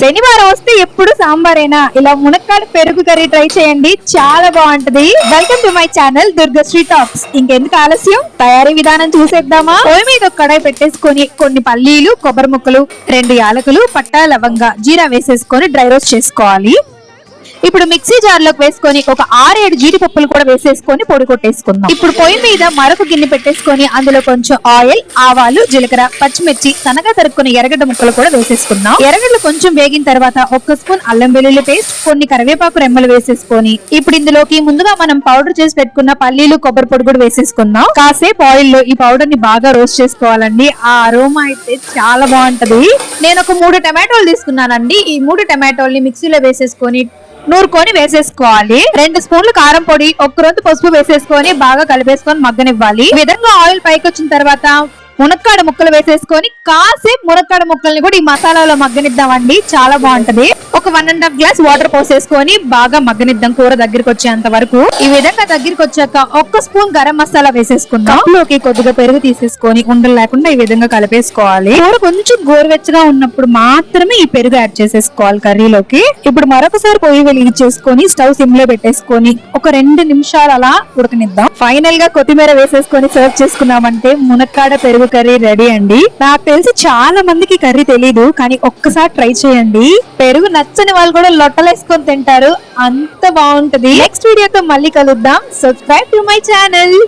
శనివారం వస్తే ఎప్పుడు సాంబారేనా? ఇలా మునక్కాడ పెరుగు కర్రీ ట్రై చేయండి. చాలా బాగుంటది. Welcome to my channel Durgasri talks ఇంకెందుకు ఆలస్యం? తయారీ విధానం చూసేద్దామా? పొయ్యి మీద ఒక కడాయి పెట్టేసుకొని కొన్ని పల్లీలు కొబ్బరి ముక్కలు రెండు యాలకులు పట్టా లవంగా జీరా వేసేసుకొని డ్రై రోస్ట్ చేసుకోవాలి. ఇప్పుడు మిక్సీ జార్లోకి వేసుకొని ఒక ఆరేడు జీడిపప్పులు కూడా వేసేసుకొని పొడి కొట్టేసుకుందాం. ఇప్పుడు పొయ్యి మీద మరొక గిన్నె పెట్టేసుకొని అందులో కొంచెం ఆయిల్ ఆవాలు జీలకర్ర పచ్చిమిర్చి సన్నగా తరుక్కుని ఎరగడ్డ ముక్కలు కూడా వేసేసుకుందాం. ఎరగడ్డలు కొంచెం వేగిన తర్వాత ఒక్క స్పూన్ అల్లం వెల్లుల్లి పేస్ట్ కొన్ని కరివేపాకు రెమ్మలు వేసేసుకొని ఇప్పుడు ఇందులోకి ముందుగా మనం పౌడర్ చేసి పెట్టుకున్న పల్లీలు కొబ్బరి పొడి కూడా వేసేసుకుందాం. కాసేపు ఆయిల్లో ఈ పౌడర్ని బాగా రోస్ట్ చేసుకోవాలండి. ఆ అరోమా అయితే చాలా బాగుంటది. నేను ఒక మూడు టమాటోలు తీసుకున్నానండి. ఈ మూడు టమాటోల్ని మిక్సీలో వేసేసుకొని నూరుకొని వేసేసుకోవాలి. రెండు స్పూన్లు కారం పొడి ఒక్క రొంతు పసుపు వేసేసుకొని బాగా కలిపేసుకొని మగ్గనివ్వాలి. ఈ విధంగా ఆయిల్ పైకి వచ్చిన తర్వాత మునక్కాడ ముక్కలు వేసేసుకొని కాసేపు మునక్కాడ ముక్కల్ని కూడా ఈ మసాలాలో మగ్గనిద్దామండి. చాలా బాగుంటది. ఒక one and half glass water పోసేసుకొని బాగా మగ్గనిద్దాం కూర దగ్గరికి వచ్చేంత వరకు. ఈ విధంగా దగ్గరికి వచ్చాక ఒక్క స్పూన్ గరం మసాలా వేసేసుకుందాం. లోకి కొద్దిగా పెరుగు తీసేసుకొని ఉండలు లేకుండా ఈ విధంగా కలిపేసుకోవాలి. కూర కొంచెం గోరువెచ్చగా ఉన్నప్పుడు మాత్రమే ఈ పెరుగు యాడ్ చేసేసుకోవాలి కర్రీలోకి. ఇప్పుడు మరొకసారి పొయ్యి వెలిగించేసుకొని స్టవ్ సిమ్లో పెట్టేసుకొని ఒక రెండు నిమిషాలు అలా ఉడకనిద్దాం. ఫైనల్గా కొత్తిమీర వేసేసుకొని సర్వ్ చేసుకున్నామంటే మునక్కాడ పెరుగు కర్రీ రెడీ అండి. నాకు తెలిసి చాలా మందికి కర్రీ తెలీదు కానీ ఒక్కసారి ట్రై చేయండి. పెరుగు నచ్చని వాళ్ళు కూడా లొట్టలేసుకొని తింటారు. అంత బాగుంటది. నెక్స్ట్ వీడియోతో మళ్ళీ కలుద్దాం. Subscribe to my channel